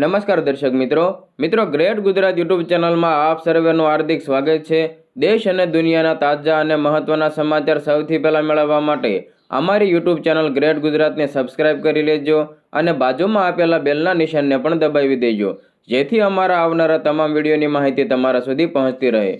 નમસ્કાર દર્શક મિત્રો. મિત્રો, ગ્રેટ ગુજરાત યુટ્યુબ ચેનલમાં આપ સર્વેનું હાર્દિક સ્વાગત છે. દેશ અને દુનિયાના તાજા અને મહત્ત્વના સમાચાર સૌથી પહેલાં મેળવવા માટે અમારી યુટ્યુબ ચેનલ ગ્રેટ ગુજરાતને સબસ્ક્રાઇબ કરી લેજો અને બાજુમાં આપેલા બેલના નિશાનને પણ દબાવી દેજો. જેથી અમારા આવનારા તમામ વિડીયોની માહિતી તમારા સુધી પહોંચતી રહે.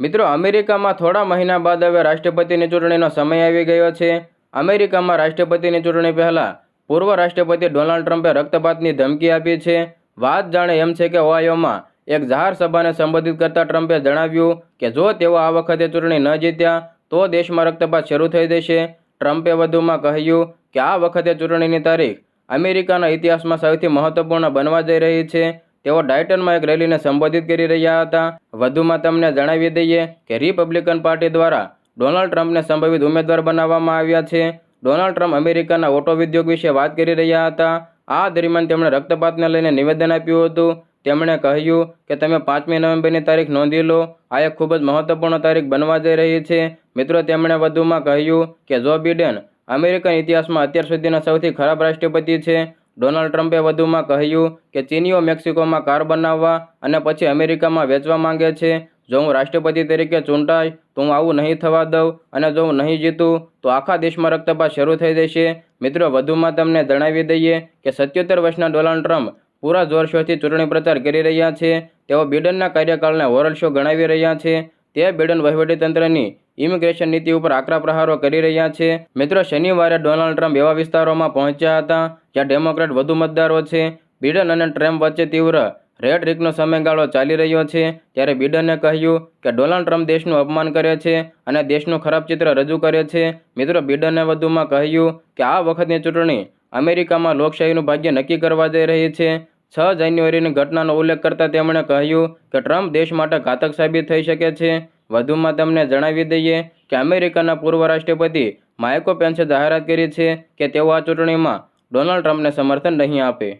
મિત્રો, અમેરિકામાં થોડા મહિના બાદ હવે રાષ્ટ્રપતિની ચૂંટણીનો સમય આવી ગયો છે. અમેરિકામાં રાષ્ટ્રપતિની ચૂંટણી પહેલા પૂર્વ રાષ્ટ્રપતિ ડોનાલ્ડ ટ્રમ્પે રક્તપાતની ધમકી આપી છે. વાત જાણે એમ છે કે ઓહાયોમાં એક જાહેર સભાને સંબોધિત કરતા ટ્રમ્પે જણાવ્યું કે જો તેઓ આ વખતે ચૂંટણી ન જીત્યા, તો દેશમાં રક્તપાત શરૂ થઈ જશે ટ્રમ્પે વધુમાં કહ્યું કે આ વખતે ચૂંટણીની તારીખ અમેરિકાના ઇતિહાસમાં સૌથી મહત્વપૂર્ણ બનવા જઈ રહી છે. તેઓ ડાયટનમાં એક રેલીને સંબોધિત કરી રહ્યા હતા. વધુમાં તમને જણાવી દઈએ કે રિપબ્લિકન પાર્ટી દ્વારા ડોનાલ્ડ ટ્રમ્પને સંભવિત ઉમેદવાર બનાવવામાં આવ્યા છે. ડોનાલ્ડ ટ્રમ્પ અમેરિકાના ઓટો ઉદ્યોગ વિશે વાત કરી રહ્યા હતા. આ દરમિયાન તેમણે રક્તપાતને લઈને નિવેદન આપ્યું હતું. તેમણે કહ્યું કે, તમે પાંચમી નવેમ્બરની તારીખ નોંધી લો. આ એક ખૂબ જ મહત્વપૂર્ણ તારીખ બનવા જઈ રહી છે. મિત્રો, તેમણે વધુમાં કહ્યું કે, જો બિડેન અમેરિકન ઇતિહાસમાં અત્યાર સુધીના સૌથી ખરાબ રાષ્ટ્રપતિ છે. ડોનાલ્ડ ટ્રમ્પે વધુમાં કહ્યું કે, ચીનીઓ મેક્સિકોમાં કાર બનાવવા અને પછી અમેરિકામાં વેચવા માંગે છે. જો હું રાષ્ટ્રપતિ તરીકે ચૂંટાય, તો હું આવું નહીં થવા દઉં અને જો હું નહીં જીતું, તો આખા દેશમાં રક્તપાત શરૂ થઈ જશે. મિત્રો, વધુમાં તમને જણાવી દઈએ કે સત્યોતેર વર્ષના ડોનાલ્ડ ટ્રમ્પ પૂરા જોરશોરથી ચૂંટણી પ્રચાર કરી રહ્યા છે. તેઓ બિડનના કાર્યકાળને હોરલ શો ગણાવી રહ્યા છે. તે બિડન વહીવટીતંત્રની ઇમિગ્રેશન નીતિ ઉપર આકરા પ્રહારો કરી રહ્યા છે. મિત્રો, શનિવારે ડોનાલ્ડ ટ્રમ્પ એવા વિસ્તારોમાં પહોંચ્યા હતા જ્યાં ડેમોક્રેટ વધુ મતદારો છે. બિડન અને ટ્રમ્પ વચ્ચે તીવ્ર રેડ રીકનો સમયગાળો ચાલી રહ્યો છે ત્યારે બિડને કહ્યું કે ડોનાલ્ડ ટ્રમ્પ દેશનું અપમાન કરે છે અને દેશનું ખરાબ ચિત્ર રજૂ કરે છે. મિત્રો બિડને વધુમાં કહ્યું કે આ વખતની ચૂંટણી અમેરિકામાં લોકશાહીનું ભાગ્ય નક્કી કરવા જઈ રહી છે. છ જાન્યુઆરીની ઘટનાનો ઉલ્લેખ કરતાં તેમણે કહ્યું કે ટ્રમ્પ દેશ માટે ઘાતક સાબિત થઈ શકે છે. વધુમાં તમને જણાવી દઈએ કે અમેરિકાના પૂર્વ રાષ્ટ્રપતિ માઇકો પેન્સે જાહેરાત કરી છે કે તેઓ આ ચૂંટણીમાં ડોનાલ્ડ ટ્રમ્પને સમર્થન નહીં આપે.